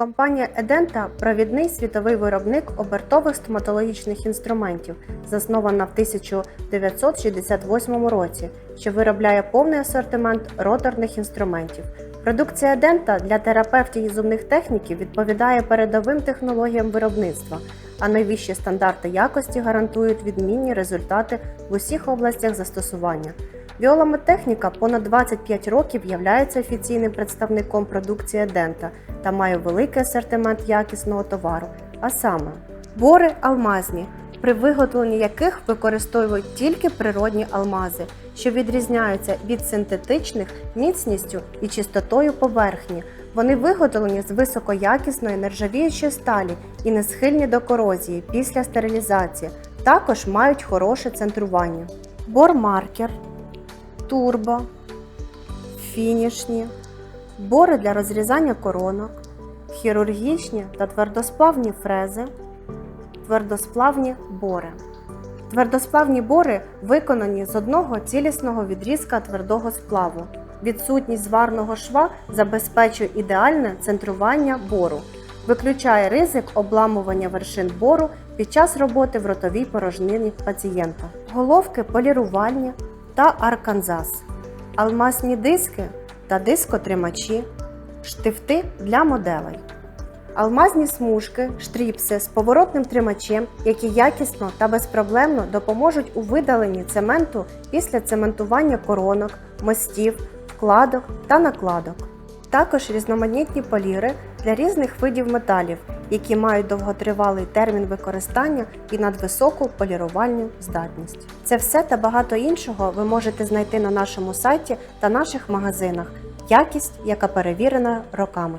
Компанія Едента провідний світовий виробник обертових стоматологічних інструментів, заснована в 1968 році, що виробляє повний асортимент роторних інструментів. Продукція Едента для терапевтів і зубних техніків відповідає передовим технологіям виробництва, а найвищі стандарти якості гарантують відмінні результати в усіх областях застосування. Віоламедтехніка понад 25 років являється офіційним представником продукції Дента та має великий асортимент якісного товару, а саме бори алмазні, при виготовленні яких використовують тільки природні алмази, що відрізняються від синтетичних міцністю і чистотою поверхні. Вони виготовлені з високоякісної нержавіючої сталі і не схильні до корозії після стерилізації. Також мають хороше центрування. Бор-маркер турбо, фінішні, бори для розрізання коронок, хірургічні та твердосплавні фрези, твердосплавні бори. Твердосплавні бори виконані з одного цілісного відрізка твердого сплаву. Відсутність зварного шва забезпечує ідеальне центрування бору, виключає ризик обламування вершин бору під час роботи в ротовій порожнині пацієнта. Головки полірувальні та арканзас, алмазні диски та дискотримачі, штифти для моделей. Алмазні смужки, штріпси з поворотним тримачем, які якісно та безпроблемно допоможуть у видаленні цементу після цементування коронок, мостів, вкладок та накладок. Також різноманітні поліри для різних видів металів, які мають довготривалий термін використання і надвисоку полірувальну здатність. Це все та багато іншого ви можете знайти на нашому сайті та наших магазинах. Якість, яка перевірена роками.